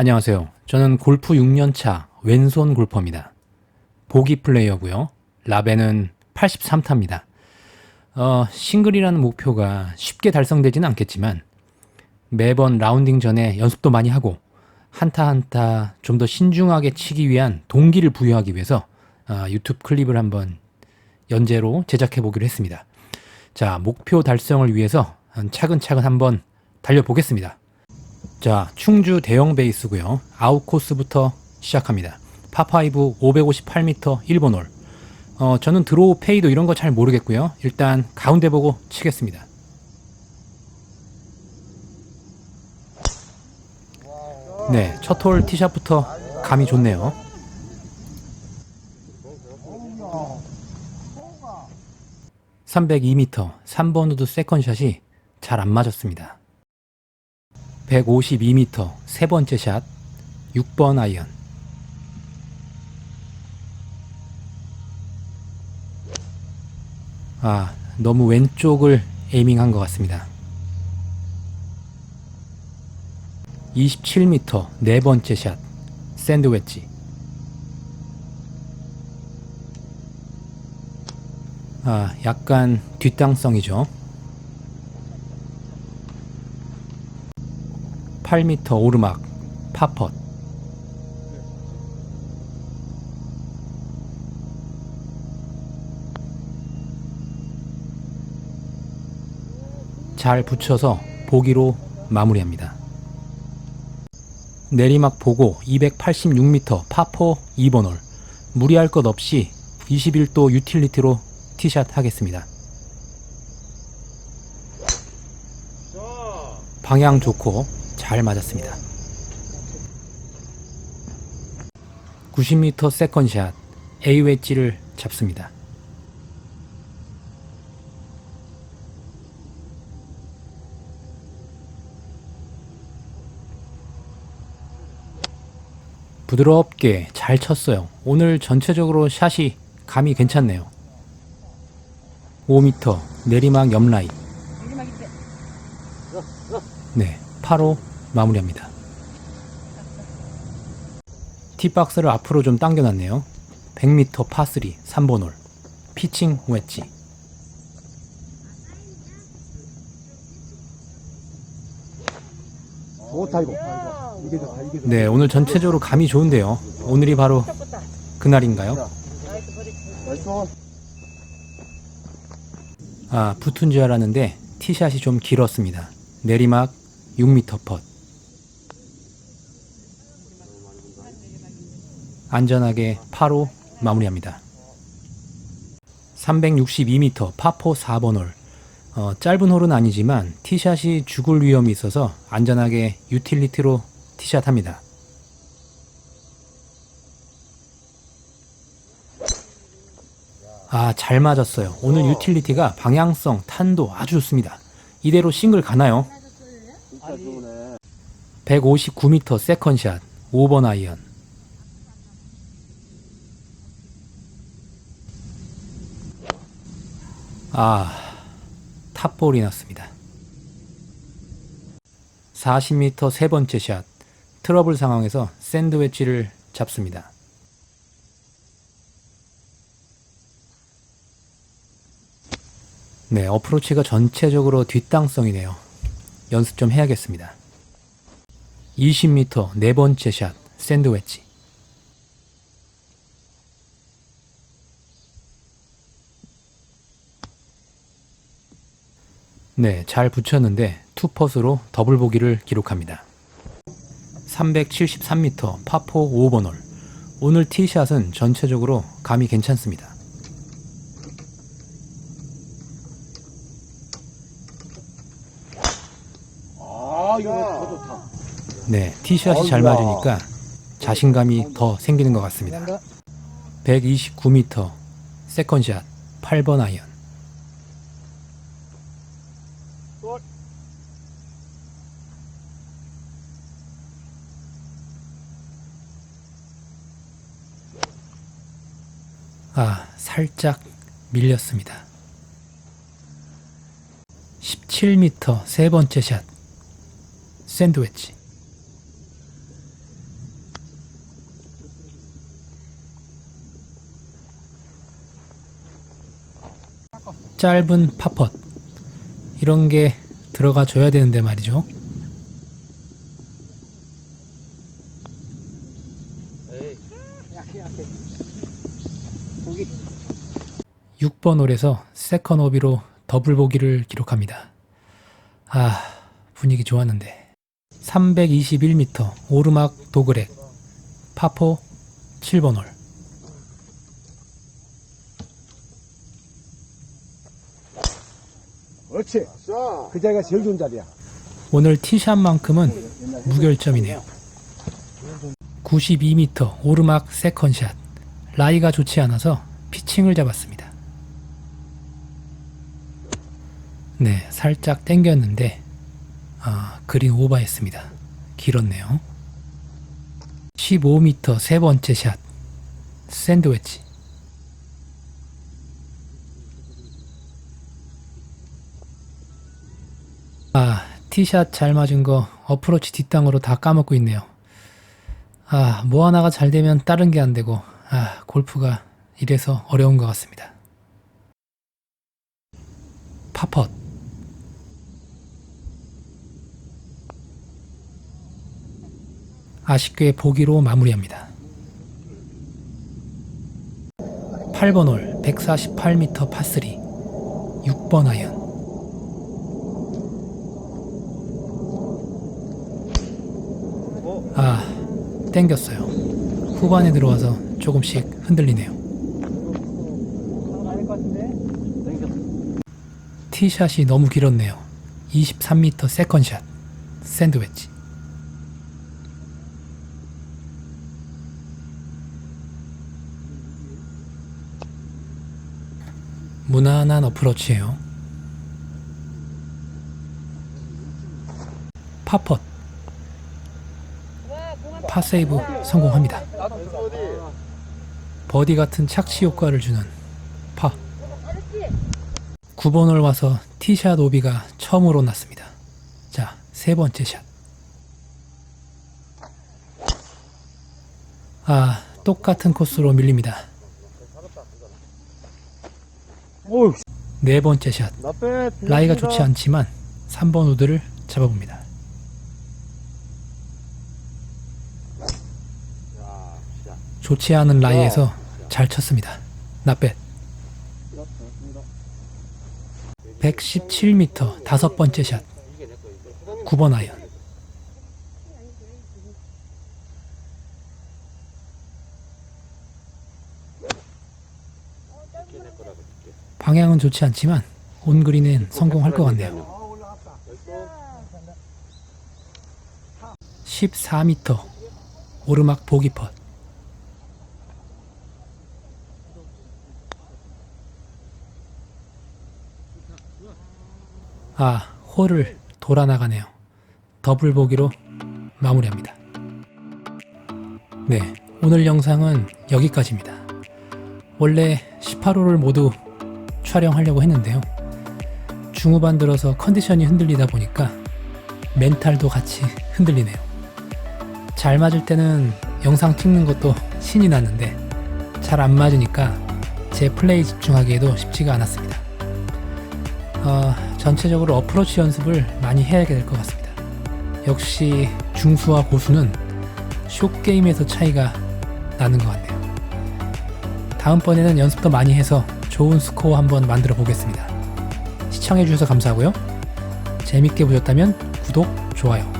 안녕하세요. 저는 골프 6년차 왼손 골퍼입니다. 보기 플레이어고요. 라벤은 83타입니다. 어, 싱글이라는 목표가 쉽게 달성되지는 않겠지만 매번 라운딩 전에 연습도 많이 하고 한타 한타 좀 더 신중하게 치기 위한 동기를 부여하기 위해서 어, 유튜브 클립을 한번 연재로 제작해 보기로 했습니다. 자, 목표 달성을 위해서 차근차근 한번 달려보겠습니다. 자, 충주 대형 베이스고요. 아웃 코스부터 시작합니다. 파5 558m 1번 홀. 어, 저는 드로우 페이도 이런 거 잘 모르겠고요. 일단 가운데 보고 치겠습니다. 네, 첫 홀 티샷부터 감이 좋네요. (302m) 3번 우드 세컨샷이 잘 안 맞았습니다. 152m 세 번째 샷 6번 아이언. 아 너무 왼쪽을 에이밍한 것 같습니다. 27m 네 번째 샷 샌드 웨지 아 약간 뒷땅성이죠 8m 오르막 파펫 잘 붙여서 보기로 마무리합니다. 내리막 보고 286m 파포 2번 홀 무리할 것 없이 21도 유틸리티로 티샷 하겠습니다. 방향 좋고 잘 맞았습니다. 90m 세컨샷 A 웨지를 잡습니다. 부드럽게 잘 쳤어요. 오늘 전체적으로 샷이 감이 괜찮네요. 5m 내리막 옆라인. 네, 8호 마무리합니다. 티박스를 앞으로 좀 당겨놨네요. 100m 파3 3번 홀 피칭 웨지. 네 오늘 전체적으로 감이 좋은데요. 오늘이 바로 그날인가요? 아 붙은 줄 알았는데 티샷이 좀 길었습니다. 내리막 6m 펫 안전하게 파로 마무리합니다. 362m 파포 4번 홀 어, 짧은 홀은 아니지만 티샷이 죽을 위험이 있어서 안전하게 유틸리티로 티샷 합니다. 아, 잘 맞았어요. 오늘 유틸리티가 방향성, 탄도 아주 좋습니다. 이대로 싱글 가나요? 진짜 좋네. 159m 세컨샷 5번 아이언 아 탑볼이 났습니다. 40m 세 번째 샷. 트러블 상황에서 샌드웨치를 잡습니다. 네 어프로치가 전체적으로 뒷땅성이네요. 연습 좀 해야겠습니다. 20m 네 번째 샷 샌드웨치 네, 잘 붙였는데 투퍼스로 더블 보기를 기록합니다. 373m 파포 5번 홀. 오늘 티샷은 전체적으로 감이 괜찮습니다. 아 이거 더 좋다. 네, 티샷이 잘. 맞으니까 자신감이 더 생기는 것 같습니다. 129m 세컨샷 8번 아이언 아, 살짝 밀렸습니다. 17m 세 번째 샷. 샌드위치. 짧은 파펫. 이런 게 들어가 줘야 되는데 말이죠. 6번 홀에서 세컨 오비로 더블 보기를 기록합니다. 아, 분위기 좋았는데. 321m 오르막 도그렉 파포 7번 홀. 그렇지. 그 자리가 제일 좋은 자리야. 오늘 티샷만큼은 무결점이네요. 92m 오르막 세컨샷. 라이가 좋지 않아서 피칭을 잡았습니다. 네, 살짝 땡겼는데 아, 그린 오버했습니다. 길었네요. 15m 세 번째 샷. 샌드웨치. 아, 티샷 잘 맞은 거 어프로치 뒷땅으로 다 까먹고 있네요. 아, 뭐 하나가 잘 되면 다른 게 안 되고, 아, 골프가 이래서 어려운 것 같습니다. 파펫. 아쉽게 보기로 마무리합니다. 8번 홀 148m 파3 6번 아이언 아, 땡겼어요. 후반에 들어와서 조금씩 흔들리네요. 티샷이 너무 길었네요. 23m 세컨샷. 샌드웨치. 무난한 어프로치예요. 파펫. 파세이브 성공합니다. 버디 같은 착시 효과를 주는 파. 9번을 와서 티샷 오비가 처음으로 났습니다. 자, 세 번째 샷. 아, 똑같은 코스로 밀립니다. 오우. 네 번째 샷. 라이가 좋지 않지만 3번 우드를 잡아봅니다. 좋지 않은 라이에서 잘 쳤습니다. 나뱃 117m 다섯 번째 샷 9번 아이언 방향은 좋지 않지만 온그린은 성공할 것 같네요. 14m 오르막 보기 펫 아, 홀을 돌아 나가네요. 더블 보기로 마무리합니다. 네, 오늘 영상은 여기까지입니다. 원래 18호를 모두 촬영하려고 했는데요. 중후반 들어서 컨디션이 흔들리다 보니까 멘탈도 같이 흔들리네요. 잘 맞을 때는 영상 찍는 것도 신이 났는데 잘 안 맞으니까 제 플레이 집중하기에도 쉽지가 않았습니다. 어, 전체적으로 어프로치 연습을 많이 해야 될 것 같습니다. 역시 중수와 고수는 숏게임에서 차이가 나는 것 같네요. 다음번에는 연습 더 많이 해서 좋은 스코어 한번 만들어 보겠습니다. 시청해주셔서 감사하고요. 재밌게 보셨다면 구독, 좋아요